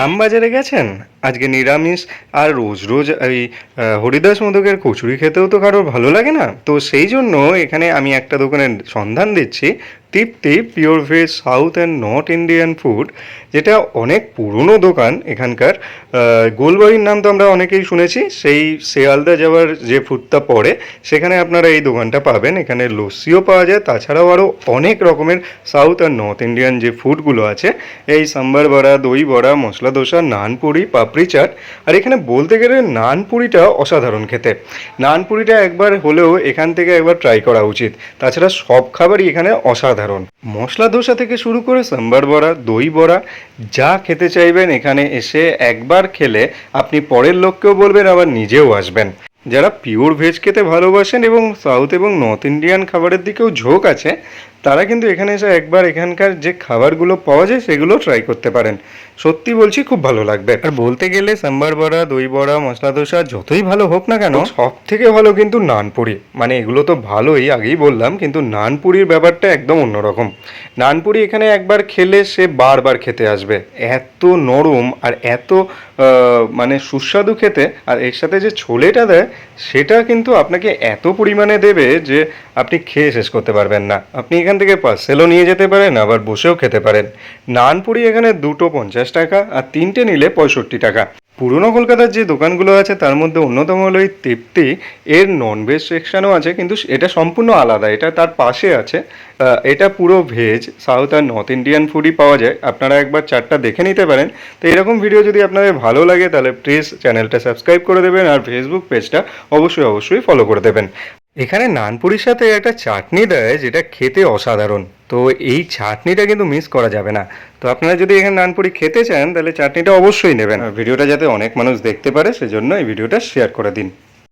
শ্যামবাজারে গেছেন? আজকে নিরামিষ আর রোজ রোজ ওই হরিদাস মোদকের কচুরি খেতেও তো কারোর ভালো লাগে না। তো সেই জন্য এখানে আমি একটা দোকানের সন্ধান দিচ্ছি। Tripti pure veg south and north Indian food যেটা অনেক পুরনো দোকান এখানকার। গোলবাড়ির নাম তো আমরা অনেকেই শুনেছি, সেই শেয়ালদা যাওয়ার যে ফুটটা পড়ে, সেখানে আপনারা এই দোকানটা পাবেন। এখানে লস্যিও পাওয়া যায়, তাছাড়াও আরও অনেক রকমের সাউথ আর নর্থ ইন্ডিয়ান যে ফুডগুলো আছে, এই সাম্বার বড়া দই বড়া, মশলা দোসা নানপুরি পাপড়ি চাট আর এখানে বলতে গেলে নানপুরিটা অসাধারণ খেতে। নানপুরিটা একবার হলেও এখান থেকে একবার ট্রাই করা উচিত। তাছাড়া সব খাবারই এখানে অসাধারণ। মশলা দোসা থেকে শুরু করে সাম্বার বড়া, দই বড়া, যা খেতে চাইবেন এখানে এসে একবার খেলে আপনি পরের লোককেও বলবেন, আবার নিজেও আসবেন। যারা পিওর ভেজ খেতে ভালোবাসেন এবং সাউথ এবং নর্থ ইন্ডিয়ান খাবারের দিকেও ঝোঁক আছে তারা কিন্তু এখানে এসে একবার এখানকার যে খাবারগুলো পাওয়া যায় সেগুলো ট্রাই করতে পারেন। সত্যি বলছি খুব ভালো লাগবে। আর বলতে গেলে সাম্বার বড়া দই বড়া মশলা দোসা যতই ভালো হোক না কেন সব থেকে ভালো কিন্তু নানপুরি। মানে এগুলো তো ভালোই আগেই বললাম কিন্তু নানপুরির ব্যাপারটা একদম অন্যরকম। নানপুরি এখানে একবার খেলে সে বারবার খেতে আসবে। এত নরম আর এত মানে সুস্বাদু খেতে আর এর সাথে যে ছোলেটা দেয় সেটা কিন্তু আপনাকে এত পরিমাণে দেবে যে আপনি খেয়ে শেষ করতে পারবেন না। আপনি এখান থেকে পার্সেলও নিয়ে যেতে পারেন, আবার বসেও খেতে পারেন। নানপুরি এখানে দুটো পঞ্চাশ টাকা আর তিনটে নিলে পঁয়ষট্টি টাকা। পুরনো কলকাতার যে দোকানগুলো আছে, তার মধ্যে অন্যতম হলো এই তৃপ্তি। এর ননভেজ সেকশনও আছে, কিন্তু এটা সম্পূর্ণ আলাদা। এটা তার পাশে আছে। এটা পুরো ভেজ সাউথ আর নর্থ ইন্ডিয়ান ফুডই পাওয়া যায়। আপনারা একবার চারটা দেখে নিতে পারেন। তো এরকম ভিডিও যদি আপনাদের ভালো লাগে, তাহলে প্লিজ চ্যানেলটা সাবস্ক্রাইব করে দেবেন আর ফেসবুক পেজটা অবশ্যই অবশ্যই ফলো করে দেবেন। এখানে নানপুরির সাথে একটা চাটনি দেয় যেটা খেতে অসাধারণ। তো এই চাটনিটা কিন্তু মিস করা যাবে না। তো আপনারা যদি এখানে নানপুরি খেতে চান, তাহলে চাটনিটা অবশ্যই নেবেন। ভিডিওটা যাতে অনেক মানুষ দেখতে পারে, সেজন্য এই ভিডিওটা শেয়ার করে দিন।